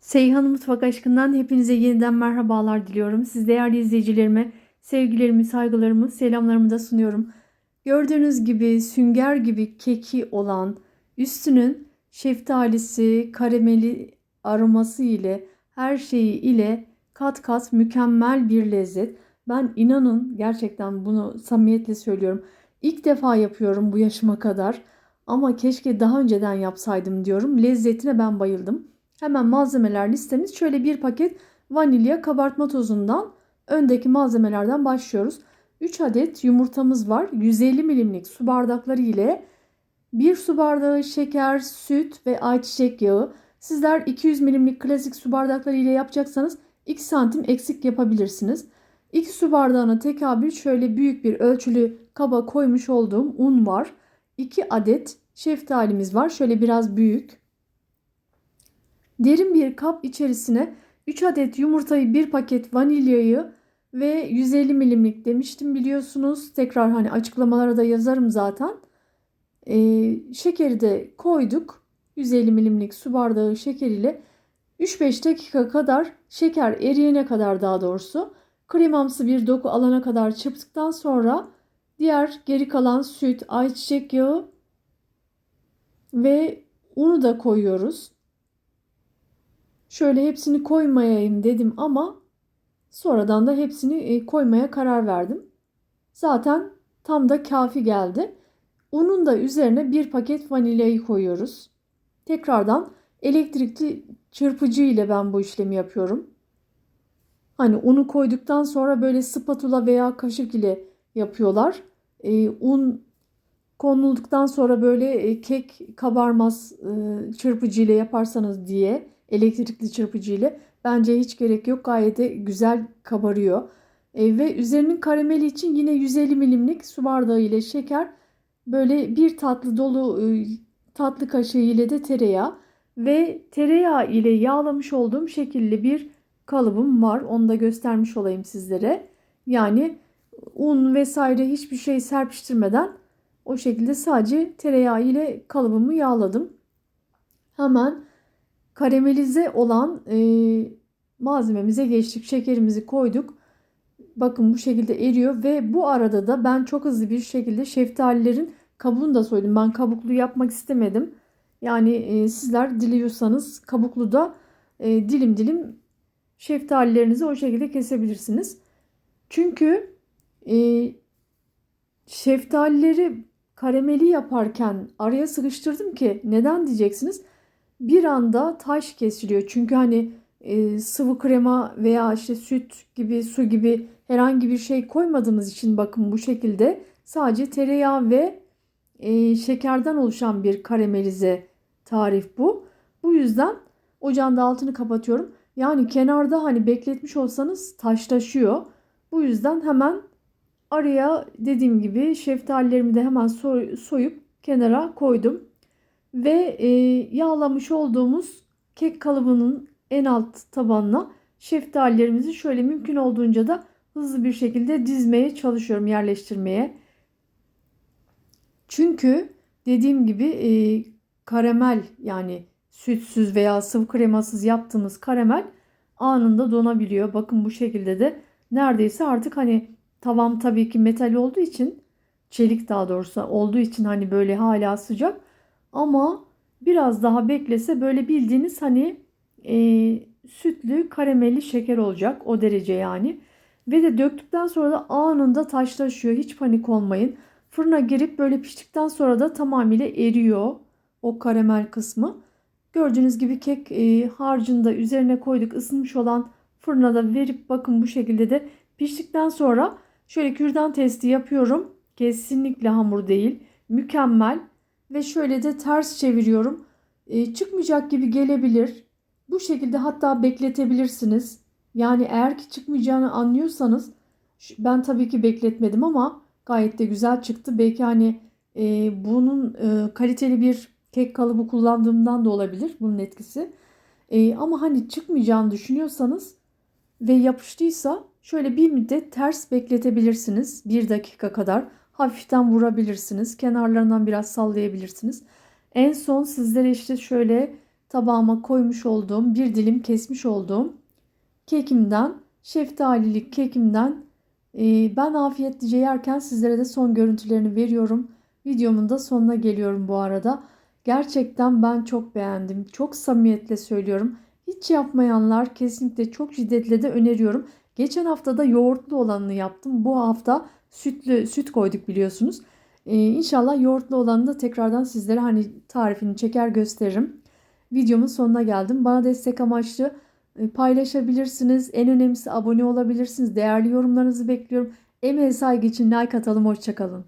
Seyhan Mutfak Aşkından hepinize yeniden merhabalar diliyorum. Siz değerli izleyicilerime sevgilerimi, saygılarımı, selamlarımı da sunuyorum. Gördüğünüz gibi sünger gibi keki olan üstünün şeftalisi, karameli aroması ile her şeyi ile kat kat mükemmel bir lezzet. Ben inanın gerçekten bunu samimiyetle söylüyorum. İlk defa yapıyorum bu yaşıma kadar. Ama keşke daha önceden yapsaydım diyorum. Lezzetine ben bayıldım. Hemen malzemeler listemiz şöyle bir paket vanilya kabartma tozundan öndeki malzemelerden başlıyoruz. 3 adet yumurtamız var. 150 milimlik su bardakları ile 1 su bardağı şeker, süt ve ayçiçek yağı. Sizler 200 milimlik klasik su bardakları ile yapacaksanız 2 santim eksik yapabilirsiniz. 2 su bardağına tekabül şöyle büyük bir ölçülü kaba koymuş olduğum un var. 2 adet şeftalimiz var. Şöyle biraz büyük. Derin bir kap içerisine 3 adet yumurtayı, 1 paket vanilyayı ve 150 milimlik demiştim biliyorsunuz. Tekrar hani açıklamalara da yazarım zaten. Ee, şekeri de koyduk. 150 milimlik su bardağı şeker ile 3-5 dakika kadar şeker eriyene kadar daha doğrusu kremamsı bir doku alana kadar çırptıktan sonra diğer geri kalan süt, ayçiçek yağı ve unu da koyuyoruz. Şöyle hepsini koymayayım dedim ama sonradan da hepsini e, koymaya karar verdim. Zaten tam da kafi geldi. Unun da üzerine bir paket vanilyayı koyuyoruz. Tekrardan elektrikli çırpıcı ile ben bu işlemi yapıyorum. Hani unu koyduktan sonra böyle spatula veya kaşık ile yapıyorlar. E, un konulduktan sonra böyle e, kek kabarmaz e, çırpıcı ile yaparsanız diye elektrikli çırpıcı ile bence hiç gerek yok. Gayet de güzel kabarıyor. E, ve üzerinin karameli için yine 150 milimlik su bardağı ile şeker böyle bir tatlı dolu e, tatlı kaşığı ile de tereyağı ve tereyağı ile yağlamış olduğum şekilli bir kalıbım var. Onu da göstermiş olayım sizlere. Yani un vesaire hiçbir şey serpiştirmeden o şekilde sadece tereyağı ile kalıbımı yağladım. Hemen karamelize olan e, malzememize geçtik. Şekerimizi koyduk. Bakın bu şekilde eriyor ve bu arada da ben çok hızlı bir şekilde şeftalilerin kabuğunu da soydum. Ben kabuklu yapmak istemedim. Yani e, sizler diliyorsanız kabuklu da e, dilim dilim şeftalilerinizi o şekilde kesebilirsiniz. Çünkü e, şeftalileri karameli yaparken araya sıkıştırdım ki neden diyeceksiniz? Bir anda taş kesiliyor. Çünkü hani e, sıvı krema veya işte süt gibi su gibi herhangi bir şey koymadığımız için bakın bu şekilde sadece tereyağı ve e, şekerden oluşan bir karamelize tarif bu. Bu yüzden ocağın da altını kapatıyorum. Yani kenarda hani bekletmiş olsanız taşlaşıyor. Bu yüzden hemen araya dediğim gibi şeftalilerimi de hemen soy, soyup kenara koydum. Ve e, yağlamış olduğumuz kek kalıbının en alt tabanına şeftalilerimizi şöyle mümkün olduğunca da hızlı bir şekilde dizmeye çalışıyorum yerleştirmeye. Çünkü dediğim gibi e, karamel yani sütsüz veya sıvı kremasız yaptığımız karamel anında donabiliyor. Bakın bu şekilde de neredeyse artık hani tavam tabii ki metal olduğu için çelik daha doğrusu olduğu için hani böyle hala sıcak ama biraz daha beklese böyle bildiğiniz hani e, sütlü karamelli şeker olacak o derece yani. Ve de döktükten sonra da anında taşlaşıyor. Hiç panik olmayın. Fırına girip böyle piştikten sonra da tamamıyla eriyor o karamel kısmı. Gördüğünüz gibi kek e, harcını da üzerine koyduk. Isınmış olan fırına da verip bakın bu şekilde de piştikten sonra şöyle kürdan testi yapıyorum. Kesinlikle hamur değil. Mükemmel. Ve şöyle de ters çeviriyorum. E, çıkmayacak gibi gelebilir. Bu şekilde hatta bekletebilirsiniz. Yani eğer ki çıkmayacağını anlıyorsanız ben tabii ki bekletmedim ama gayet de güzel çıktı. Belki hani e, bunun e, kaliteli bir kek kalıbı kullandığımdan da olabilir bunun etkisi. E, ama hani çıkmayacağını düşünüyorsanız ve yapıştıysa şöyle bir müddet ters bekletebilirsiniz. Bir dakika kadar hafiften vurabilirsiniz. Kenarlarından biraz sallayabilirsiniz. En son sizlere işte şöyle tabağıma koymuş olduğum bir dilim kesmiş olduğum kekimden, şeftalilik kekimden e, ben afiyetlice yerken sizlere de son görüntülerini veriyorum. Videomun da sonuna geliyorum bu arada. Gerçekten ben çok beğendim. Çok samimiyetle söylüyorum. Hiç yapmayanlar kesinlikle çok şiddetle de öneriyorum. Geçen hafta da yoğurtlu olanını yaptım. Bu hafta sütlü süt koyduk biliyorsunuz. Ee, inşallah yoğurtlu olanı da tekrardan sizlere hani tarifini çeker gösteririm. Videomun sonuna geldim. Bana destek amaçlı e, paylaşabilirsiniz. En önemlisi abone olabilirsiniz. Değerli yorumlarınızı bekliyorum. Emeğe saygı için like atalım. Hoşçakalın.